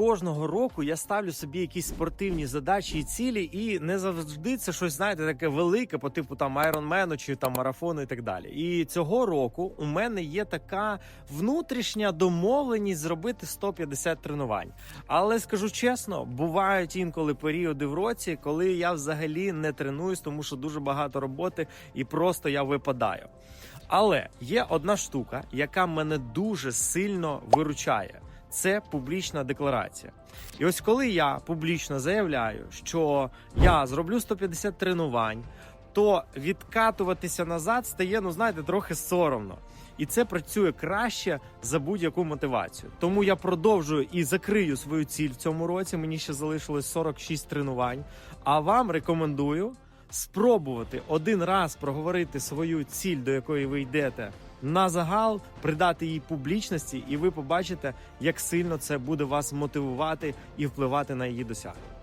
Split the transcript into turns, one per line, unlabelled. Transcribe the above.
кожного року я ставлю собі якісь спортивні задачі і цілі, і не завжди це щось, знаєте, таке велике, по типу там Айронмену чи там марафону і так далі. І цього року у мене є така внутрішня домовленість зробити 150 тренувань. Але скажу чесно, бувають інколи періоди в році, коли я взагалі не тренуюсь, тому що дуже багато роботи і просто я випадаю. Але є одна штука, яка мене дуже сильно виручає. Це публічна декларація. І ось коли я публічно заявляю, що я зроблю 150 тренувань, то відкатуватися назад стає, ну знаєте, трохи соромно. І це працює краще за будь-яку мотивацію. Тому я продовжую і закрию свою ціль в цьому році. Мені ще залишилось 46 тренувань. А вам рекомендую спробувати один раз проговорити свою ціль, до якої ви йдете на загал, придати їй публічності, і ви побачите, як сильно це буде вас мотивувати і впливати на її досягнення.